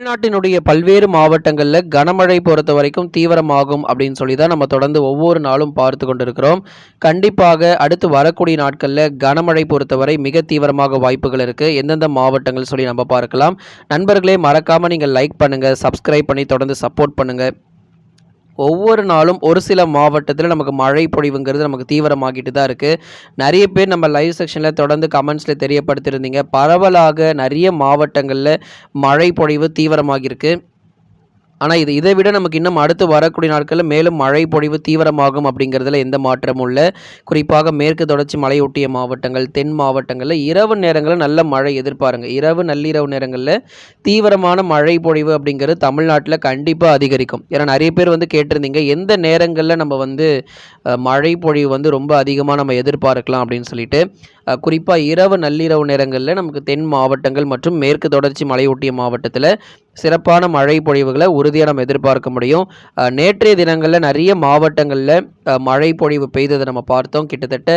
தமிழ்நாட்டினுடைய பல்வேறு மாவட்டங்களில் கனமழை பொறுத்த வரைக்கும் தீவிரமாகும் அப்படின்னு சொல்லி தான் நம்ம தொடர்ந்து ஒவ்வொரு நாளும் பார்த்து கொண்டிருக்கிறோம். கண்டிப்பாக அடுத்து வரக்கூடிய நாட்களில் கனமழை பொறுத்தவரை மிக தீவிரமாக வாய்ப்புகள் இருக்குது எந்தெந்த மாவட்டங்கள் சொல்லி நம்ம பார்க்கலாம். நண்பர்களே மறக்காமல் நீங்கள் லைக் பண்ணுங்கள் சப்ஸ்கிரைப் பண்ணி தொடர்ந்து சப்போர்ட் பண்ணுங்கள் ஒவ்வொரு நாளும் ஒரு சில மாவட்டத்தில் நமக்கு மழை பொழிவுங்கிறது நமக்கு தீவிரமாகிட்டு தான் இருக்குது நிறைய பேர் நம்ம லைவ் செக்ஷனில் தொடர்ந்து கமெண்ட்ஸில் தெரியப்படுத்திருந்தீங்க பரவலாக நிறைய மாவட்டங்களில் மழை பொழிவு தீவிரமாகியிருக்கு. ஆனால் இது இதை விட நமக்கு இன்னும் அடுத்து வரக்கூடிய நாட்களில் மேலும் மழை பொழிவு தீவிரமாகும் அப்படிங்கிறதுல எந்த மாற்றமும் இல்லை. குறிப்பாக மேற்கு தொடர்ச்சி மலையொட்டிய மாவட்டங்கள் தென் மாவட்டங்களில் இரவு நேரங்களில் நல்ல மழை எதிர்பாருங்க. இரவு நள்ளிரவு நேரங்களில் தீவிரமான மழை பொழிவு அப்படிங்கிறது தமிழ்நாட்டில் கண்டிப்பாக அதிகரிக்கும். ஏன்னா நிறைய பேர் வந்து கேட்டிருந்தீங்க எந்த நேரங்களில் நம்ம வந்து மழை பொழிவு வந்து ரொம்ப அதிகமாக நம்ம எதிர்பார்க்கலாம் அப்படின்னு சொல்லிட்டு. குறிப்பாக இரவு நள்ளிரவு நேரங்களில் நமக்கு தென் மாவட்டங்கள் மற்றும் மேற்கு தொடர்ச்சி மலையொட்டிய மாவட்டத்தில் சிறப்பான மழை பொழிவுகளை உறுதியாக நம்ம எதிர்பார்க்க முடியும். நேற்றைய தினங்களில் நிறைய மாவட்டங்களில் மழை பொழிவு பெய்ததை நம்ம பார்த்தோம். கிட்டத்தட்ட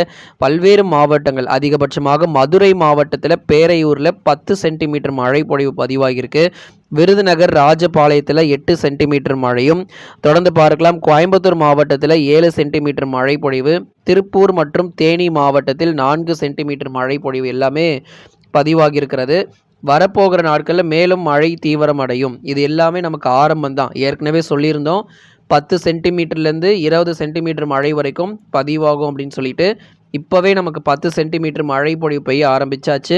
பல்வேறு மாவட்டங்கள் அதிகபட்சமாக மதுரை மாவட்டத்தில் பேரையூரில் பத்து சென்டிமீட்டர் மழை பொழிவு பதிவாகியிருக்கு. விருதுநகர் ராஜபாளையத்தில் எட்டு சென்டிமீட்டர் மழையும் தொடர்ந்து பார்க்கலாம் கோயம்புத்தூர் மாவட்டத்தில் ஏழு சென்டிமீட்டர் மழை பொழிவு திருப்பூர் மற்றும் தேனி மாவட்டத்தில் நான்கு சென்டிமீட்டர் மழை பொழிவு எல்லாமே பதிவாகியிருக்கிறது. வரப்போகிற நாட்களில் மேலும் மழை தீவிரம் அடையும் இது எல்லாமே நமக்கு ஆரம்பம் தான். ஏற்கனவே சொல்லியிருந்தோம் பத்து சென்டிமீட்டர்லேருந்து இருபது சென்டிமீட்டர் மழை வரைக்கும் பதிவாகும் அப்படின்னு சொல்லிட்டு இப்போவே நமக்கு பத்து சென்டிமீட்டர் மழை பொழிவு பெய்ய ஆரம்பிச்சாச்சு.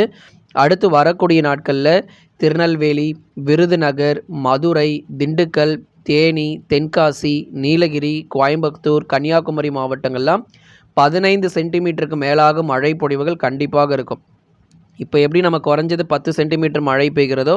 அடுத்து வரக்கூடிய நாட்களில் திருநெல்வேலி விருதுநகர் மதுரை திண்டுக்கல் தேனி தென்காசி நீலகிரி கோயம்புத்தூர் கன்னியாகுமரி மாவட்டங்கள்லாம் பதினைந்து சென்டிமீட்டருக்கு மேலாக மழை பொழிவுகள் கண்டிப்பாக இருக்கும். இப்போ எப்படி நம்ம குறைஞ்சது பத்து சென்டிமீட்டர் மழை பெய்கிறதோ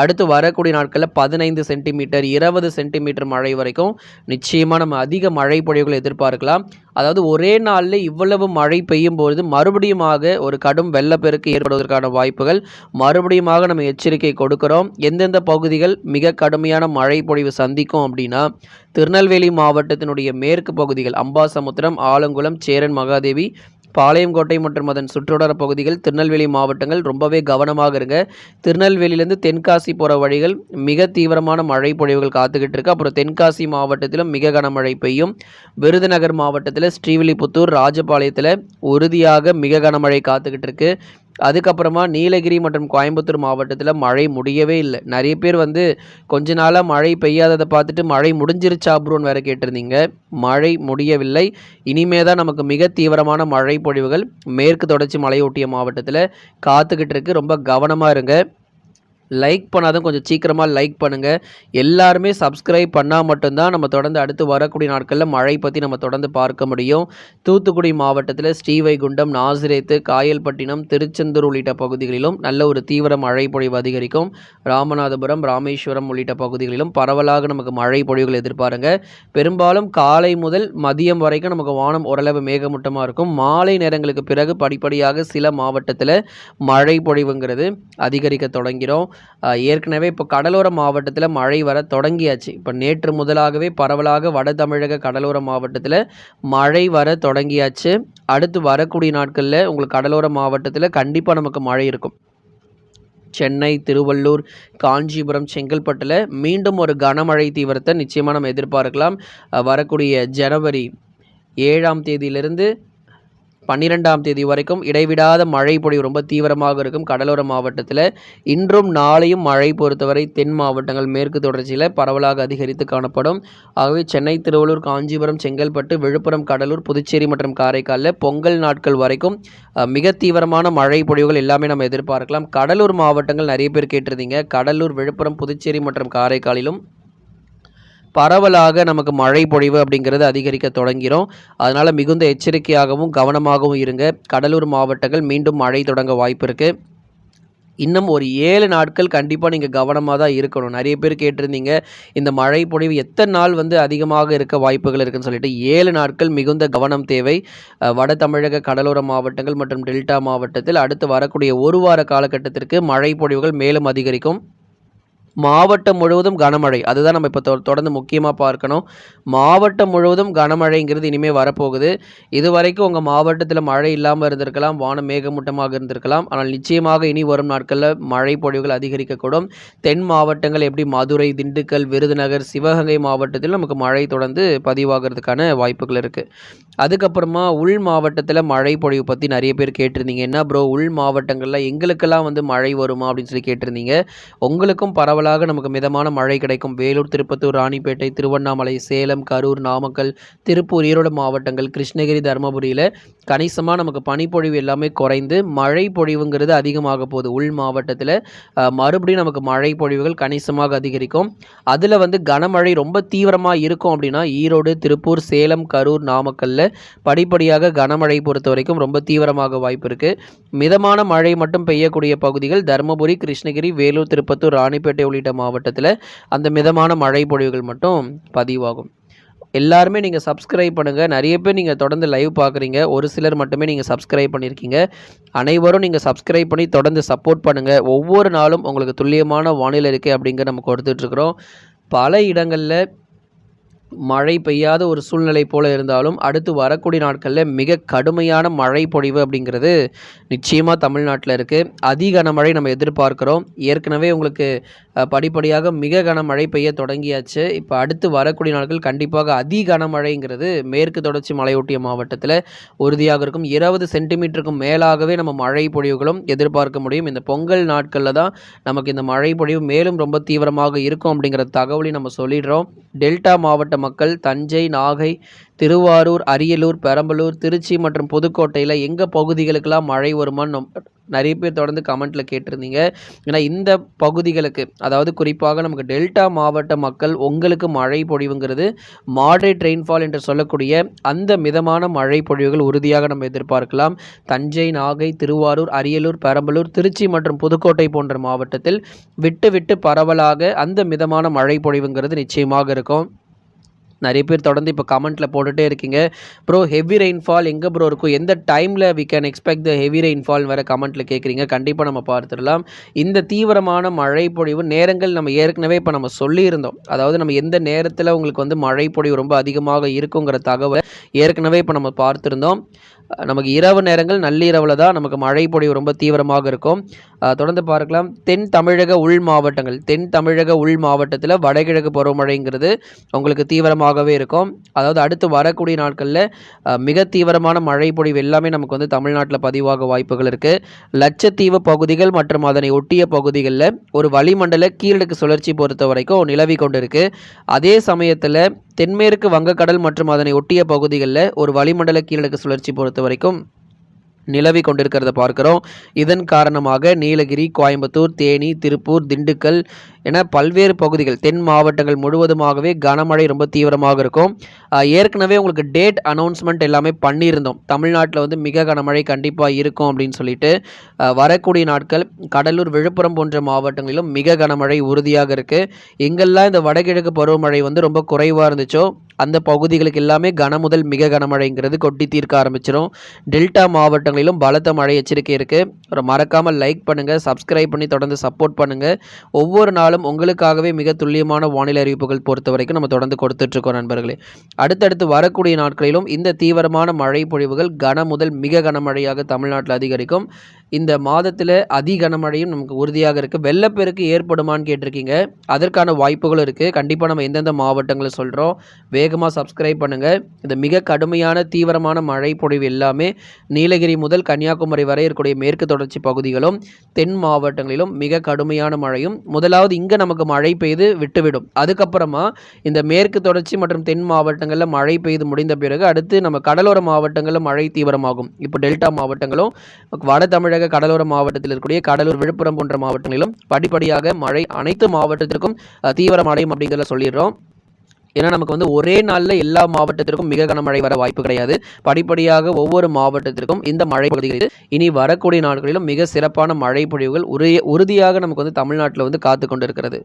அடுத்து வரக்கூடிய நாட்களில் பதினைந்து சென்டிமீட்டர் இருபது சென்டிமீட்டர் மழை வரைக்கும் நிச்சயமாக நம்ம அதிக மழை பொழிவுகளை எதிர்பார்க்கலாம். அதாவது ஒரே நாளில் இவ்வளவு மழை பெய்யும் பொழுது மறுபடியுமாக ஒரு கடும் வெள்ளப்பெருக்கு ஏற்படுவதற்கான வாய்ப்புகள் மறுபடியுமாக நம்ம எச்சரிக்கை கொடுக்கிறோம். எந்தெந்த பகுதிகள் மிக கடுமையான மழை பொழிவு சந்திக்கும் அப்படின்னா திருநெல்வேலி மாவட்டத்தினுடைய மேற்கு பகுதிகள் அம்பாசமுத்திரம் ஆலங்குளம் சேரன் மகாதேவி பாளையங்கோட்டை மற்றும் அதன் சுற்றுவட்டார பகுதிகள் திருநெல்வேலி மாவட்டங்கள் ரொம்பவே கவனமாக இருங்க. திருநெல்வேலியிலேருந்து தென்காசி போகிற வழிகள் மிக தீவிரமான மழை பொழிவுகள் காத்துக்கிட்டு இருக்கு. அப்புறம் தென்காசி மாவட்டத்திலும் மிக கனமழை பெய்யும். விருதுநகர் மாவட்டத்தில் ஸ்ரீவில்லிபுத்தூர் ராஜபாளையத்தில் உறுதியாக மிக கனமழை காத்துக்கிட்டு இருக்கு. அதுக்கப்புறமா நீலகிரி மற்றும் கோயம்புத்தூர் மாவட்டத்தில் மழை முடியவே இல்லை. நிறைய பேர் வந்து கொஞ்ச நாளாக மழை பெய்யாததை பார்த்துட்டு மழை முடிஞ்சிருச்சா ப்ரோன்னு வேறு கேட்டிருந்தீங்க. மழை முடியவில்லை. இனிமே தான் நமக்கு மிக தீவிரமான மழை பொழிவுகள் மேற்கு தொடர்ச்சி மலையொட்டிய மாவட்டத்தில் காத்துக்கிட்டு இருக்கு. ரொம்ப கவனமாக இருங்க. லைக் பண்ணாதான் கொஞ்சம் சீக்கிரமாக லைக் பண்ணுங்கள் எல்லாருமே சப்ஸ்கிரைப் பண்ணால் மட்டும்தான் நம்ம தொடர்ந்து அடுத்து வரக்கூடிய நாட்களில் மழை பற்றி நம்ம தொடர்ந்து பார்க்க முடியும். தூத்துக்குடி மாவட்டத்தில் ஸ்ரீவைகுண்டம் நாசிரேத்து காயல்பட்டினம் திருச்செந்தூர் உள்ளிட்ட பகுதிகளிலும் நல்ல ஒரு தீவிர மழை பொழிவு அதிகரிக்கும். ராமநாதபுரம் ராமேஸ்வரம் உள்ளிட்ட பகுதிகளிலும் பரவலாக நமக்கு மழை பொழிவுகள் எதிர்பாருங்க. பெரும்பாலும் காலை முதல் மதியம் வரைக்கும் நமக்கு வானம் ஓரளவு மேகமூட்டமாக இருக்கும். மாலை நேரங்களுக்கு பிறகு படிப்படியாக சில மாவட்டத்தில் மழை பொழிவுங்கிறது அதிகரிக்க தொடங்கிறோம். ஏற்கனவே இப்போ கடலோர மாவட்டத்தில் மழை வர தொடங்கியாச்சு. இப்போ நேற்று முதலாகவே பரவலாக வட தமிழக கடலோர மாவட்டத்தில் மழை வர தொடங்கியாச்சு. அடுத்து வரக்கூடிய நாட்களில் உங்களுக்கு கடலோர மாவட்டத்தில் கண்டிப்பாக நமக்கு மழை இருக்கும். சென்னை திருவள்ளூர் காஞ்சிபுரம் செங்கல்பட்டில் மீண்டும் ஒரு கனமழை தீவிரத்தை நிச்சயமாக நம்ம எதிர்பார்க்கலாம். வரக்கூடிய ஜனவரி ஏழாம் தேதியிலிருந்து பன்னிரெண்டாம் தேதி வரைக்கும் இடைவிடாத மழை பொழிவு ரொம்ப தீவிரமாக இருக்கும். கடலோர மாவட்டத்தில் இன்றும் நாளையும் மழை பொறுத்தவரை தென் மாவட்டங்கள் மேற்கு தொடர்ச்சியில் பரவலாக அதிகரித்து காணப்படும். ஆகவே சென்னை திருவள்ளூர் காஞ்சிபுரம் செங்கல்பட்டு விழுப்புரம் கடலூர் புதுச்சேரி மற்றும் காரைக்காலில் பொங்கல் நாட்கள் வரைக்கும் மிக தீவிரமான மழை பொழிவுகள் எல்லாமே நம்ம எதிர்பார்க்கலாம். கடலூர் மாவட்டங்கள் நிறைய பேர் கேட்டிருந்தீங்க. கடலூர் விழுப்புரம் புதுச்சேரி மற்றும் காரைக்காலிலும் பரவலாக நமக்கு மழை பொழிவு அப்படிங்கிறது அதிகரிக்க தொடங்கிறோம். அதனால் மிகுந்த எச்சரிக்கையாகவும் கவனமாகவும் இருங்க. கடலூர் மாவட்டங்கள் மீண்டும் மழை தொடங்க வாய்ப்பு இருக்குது இன்னும் ஒரு ஏழு நாட்கள் கண்டிப்பாக நீங்கள் கவனமாக தான் இருக்கணும். நிறைய பேர் கேட்டிருந்தீங்க இந்த மழை பொழிவு எத்தனை நாள் வந்து அதிகமாக இருக்க வாய்ப்புகள் இருக்குன்னு சொல்லிட்டு. ஏழு நாட்கள் மிகுந்த கவனம் தேவை. வட தமிழக கடலோர மாவட்டங்கள் மற்றும் டெல்டா மாவட்டத்தில் அடுத்து வரக்கூடிய ஒரு வார காலகட்டத்திற்கு மழை பொழிவுகள் மேலும் அதிகரிக்கும். மாவட்டம் முழுவதும் கனமழை. அதுதான் நம்ம இப்போ தொடர்ந்து முக்கியமாக பார்க்கணும். மாவட்டம் முழுவதும் கனமழைங்கிறது இனிமேல் வரப்போகுது. இது வரைக்கும் உங்கள் மாவட்டத்தில் மழை இல்லாமல் இருந்திருக்கலாம் வானம் மேகமூட்டமாக இருந்திருக்கலாம். ஆனால் நிச்சயமாக இனி வரும் நாட்களில் மழை பொழிவுகள் அதிகரிக்கக்கூடும். தென் மாவட்டங்கள் எப்படி மதுரை திண்டுக்கல் விருதுநகர் சிவகங்கை மாவட்டத்தில் நமக்கு மழை தொடர்ந்து பதிவாகிறதுக்கான வாய்ப்புகள் இருக்குது அதுக்கப்புறமா உள் மாவட்டத்தில் மழை பொழிவு பற்றி நிறைய பேர் கேட்டிருந்தீங்க. என்ன ப்ரோ உள் மாவட்டங்களில் எங்களுக்கெல்லாம் வந்து மழை வருமா அப்படின்னு சொல்லி கேட்டிருந்தீங்க. உங்களுக்கும் பரவலாக நமக்கு மிதமான மழை கிடைக்கும். வேலூர் திருப்பத்தூர் ராணிப்பேட்டை திருவண்ணாமலை சேலம் கரூர் நாமக்கல் திருப்பூர் ஈரோடு மாவட்டங்கள் கிருஷ்ணகிரி தருமபுரியில் கணிசமாக நமக்கு பனிப்பொழிவு எல்லாமே குறைந்து மழை பொழிவுங்கிறது அதிகமாக போகுது. உள் மாவட்டத்தில் மறுபடியும் நமக்கு மழை பொழிவுகள் கணிசமாக அதிகரிக்கும். அதில் வந்து கனமழை ரொம்ப தீவிரமாக இருக்கும் அப்படின்னா ஈரோடு திருப்பூர் சேலம் கரூர் நாமக்கல்லில் படிப்படியாக கனமழை பொறுத்த வரைக்கும் ரொம்ப தீவிரமாக வாய்ப்பு இருக்குது மிதமான மழை மட்டும் பெய்யக்கூடிய பகுதிகள் தருமபுரி கிருஷ்ணகிரி வேலூர் திருப்பத்தூர் ராணிப்பேட்டை உள்ளிட்ட மாவட்டத்தில் அந்த மிதமான மழை பொழிவுகள் மட்டும் பதிவாகும். எல்லாருமே நீங்கள் சப்ஸ்கிரைப் பண்ணுங்கள் நிறைய பேர் நீங்கள் தொடர்ந்து லைவ் பார்க்குறீங்க ஒரு சிலர் மட்டுமே நீங்கள் சப்ஸ்கிரைப் பண்ணியிருக்கீங்க அனைவரும் நீங்கள் சப்ஸ்கிரைப் பண்ணி தொடர்ந்து சப்போர்ட் பண்ணுங்கள் ஒவ்வொரு நாளும் உங்களுக்கு துல்லியமான வானிலை இருக்கே அப்படிங்கிற நம்ம கொடுத்துட்ருக்குறோம் பல இடங்களில் மழை பெய்யாத ஒரு சூழ்நிலை போல இருந்தாலும் அடுத்து வரக்கூடிய நாட்களில் மிக கடுமையான மழை பொழிவு அப்படிங்கிறது நிச்சயமாக தமிழ்நாட்டில் இருக்குது அதிக கனமழை நம்ம எதிர்பார்க்குறோம். ஏற்கனவே உங்களுக்கு படிப்படியாக மிக கனமழை பெய்ய தொடங்கியாச்சு. இப்போ அடுத்து வரக்கூடிய நாட்கள் கண்டிப்பாக அதி கனமழைங்கிறது மேற்கு தொடர்ச்சி மலையொட்டிய மாவட்டத்தில் உறுதியாக இருக்கும். இருபது சென்டிமீட்டருக்கும் மேலாகவே நம்ம மழை பொழிவுகளும் எதிர்பார்க்க முடியும். இந்த பொங்கல் நாட்களில் தான் நமக்கு இந்த மழை பொழிவு மேலும் ரொம்ப தீவிரமாக இருக்கும் அப்படிங்கிற தகவலையும் நம்ம சொல்லிடுறோம். டெல்டா மாவட்ட மக்கள் தஞ்சை நாகை திருவாரூர் அரியலூர் பெரம்பலூர் திருச்சி மற்றும் புதுக்கோட்டையில் எங்கள் பகுதிகளுக்கெல்லாம் மழை வருமானு நிறைய பேர் தொடர்ந்து கமெண்ட்டில் கேட்டிருந்தீங்க. ஏன்னா இந்த பகுதிகளுக்கு அதாவது குறிப்பாக நமக்கு டெல்டா மாவட்ட மக்கள் உங்களுக்கு மழை பொழிவுங்கிறது மாடரேட் ரெயின்ஃபால் என்று சொல்லக்கூடிய அந்த மிதமான மழை பொழிவுகள் உறுதியாக நம்ம எதிர்பார்க்கலாம். தஞ்சை நாகை திருவாரூர் அரியலூர் பெரம்பலூர் திருச்சி மற்றும் புதுக்கோட்டை போன்ற மாவட்டத்தில் விட்டு விட்டு பரவலாக அந்த மிதமான மழை பொழிவுங்கிறது நிச்சயமாக இருக்கும். நிறைய பேர் தொடர்ந்து இப்போ கமெண்ட்டில் போட்டுகிட்டே இருக்கீங்க. ப்ரோ ஹெவி ரெயின்ஃபால் எங்கே ப்ரோ இருக்கும்? எந்த டைமில் we can expect the heavy rainfall வேறு கமெண்ட்டில் கேட்குறீங்க கண்டிப்பாக நம்ம பார்த்துடலாம். இந்த தீவிரமான மழை பொழிவு நேரங்கள் நம்ம ஏற்கனவே இப்போ நம்ம சொல்லியிருந்தோம். அதாவது நம்ம எந்த நேரத்தில் உங்களுக்கு வந்து மழை பொழிவு ரொம்ப அதிகமாக இருக்குங்கிற தகவலை ஏற்கனவே இப்போ நம்ம பார்த்துருந்தோம். நமக்கு இரவு நேரங்கள் நள்ளிரவில் தான் நமக்கு மழை பொழிவு ரொம்ப தீவிரமாக இருக்கும். தொடர்ந்து பார்க்கலாம். தென் தமிழக உள் மாவட்டங்கள். தென் தமிழக உள் மாவட்டத்தில் வடகிழக்கு பருவமழைங்கிறது உங்களுக்கு தீவிரமாகவே இருக்கும். அதாவது அடுத்து வரக்கூடிய நாட்களில் மிக தீவிரமான மழை பொழிவு எல்லாமே நமக்கு வந்து தமிழ்நாட்டில் பதிவாக வாய்ப்புகள் இருக்குது லட்சத்தீவு பகுதிகள் மற்றும் அதனை ஒட்டிய பகுதிகளில் ஒரு வளிமண்டல கீழடுக்கு சுழற்சி பொறுத்த வரைக்கும் நிலவி கொண்டிருக்கு. அதே சமயத்தில் தென்மேற்கு வங்கக்கடல் மற்றும் அதனை ஒட்டிய பகுதிகளில் ஒரு வளிமண்டல கீழடுக்கு சுழற்சி பொறுத்த வரைக்கும் நிலவி கொண்டிருக்கிறத பார்க்குறோம். இதன் காரணமாக நீலகிரி கோயம்புத்தூர் தேனி திருப்பூர் திண்டுக்கல் என பல்வேறு பகுதிகள் தென் மாவட்டங்கள் முழுவதுமாகவே கனமழை ரொம்ப தீவிரமாக இருக்கும். ஏற்கனவே உங்களுக்கு டேட் அனௌன்ஸ்மெண்ட் எல்லாமே பண்ணியிருந்தோம். தமிழ்நாட்டில் வந்து மிக கனமழை கண்டிப்பாக இருக்கும் அப்படின்னு சொல்லிட்டு வரக்கூடிய நாட்கள் கடலூர் விழுப்புரம் போன்ற மாவட்டங்களிலும் மிக கனமழை உறுதியாக இருக்குது எங்கெல்லாம் இந்த வடகிழக்கு பருவமழை வந்து ரொம்ப குறைவாக இருந்துச்சோ அந்த பகுதிகளுக்கு எல்லாமே கனமுதல் மிக கனமழைங்கிறது கொட்டி தீர்க்க ஆரம்பிச்சிடும் டெல்டா மாவட்டங்களிலும் பலத்த மழை எச்சரிக்கை இருக்குது ஒரு மறக்காமல் லைக் பண்ணுங்கள் சப்ஸ்கிரைப் பண்ணி தொடர்ந்து சப்போர்ட் பண்ணுங்கள் ஒவ்வொரு நாளும் உங்களுக்காகவே மிக துல்லியமான வானிலை அறிவிப்புகள் பொறுத்த வரைக்கும் நம்ம தொடர்ந்து கொடுத்துட்ருக்கோம் நண்பர்களே. அடுத்தடுத்து வரக்கூடிய நாட்களிலும் இந்த தீவிரமான மழை பொழிவுகள் கன முதல் மிக கனமழையாக தமிழ்நாட்டில் அதிகரிக்கும். இந்த மாதத்தில் அதி கனமழையும் நமக்கு உறுதியாக இருக்குது வெள்ளப்பெருக்கு ஏற்படுமான்னு கேட்டிருக்கீங்க. அதற்கான வாய்ப்புகளும் இருக்குது கண்டிப்பாக நம்ம எந்தெந்த மாவட்டங்களை சொல்கிறோம் வேகமாக சப்ஸ்கிரைப் பண்ணுங்கள் இந்த மிக கடுமையான தீவிரமான மழை பொழிவு எல்லாமே நீலகிரி முதல் கன்னியாகுமரி வரை இருக்கக்கூடிய மேற்கு தொடர்ச்சி பகுதிகளும் தென் மாவட்டங்களிலும் மிக கடுமையான மழையும் முதலாவது இங்கே நமக்கு மழை பெய்து விட்டுவிடும். அதுக்கப்புறமா இந்த மேற்கு தொடர்ச்சி மற்றும் தென் மாவட்டங்களில் மழை பெய்து முடிந்த பிறகு அடுத்து நம்ம கடலோர மாவட்டங்களில் மழை தீவிரமாகும். இப்போ டெல்டா மாவட்டங்களும் வட தமிழக தமிழக கடலோர மாவட்டத்தில் இருக்கக்கூடிய கடலூர் விழுப்புரம் போன்ற மாவட்டங்களிலும் படிப்படியாக மழை அனைத்து மாவட்டத்திற்கும் தீவிரமடையும் அப்படிங்கிறத சொல்லிடுறோம். ஏன்னா நமக்கு வந்து ஒரே நாளில் எல்லா மாவட்டத்திற்கும் மிக கனமழை வர வாய்ப்பு கிடையாது. படிப்படியாக ஒவ்வொரு மாவட்டத்திற்கும் இந்த மழை பகுதிகளில் இனி வரக்கூடிய நாட்களிலும் மிக சிறப்பான மழை பொழிவுகள் உறுதியாக நமக்கு வந்து தமிழ்நாட்டில் வந்து காத்து கொண்டிருக்கிறது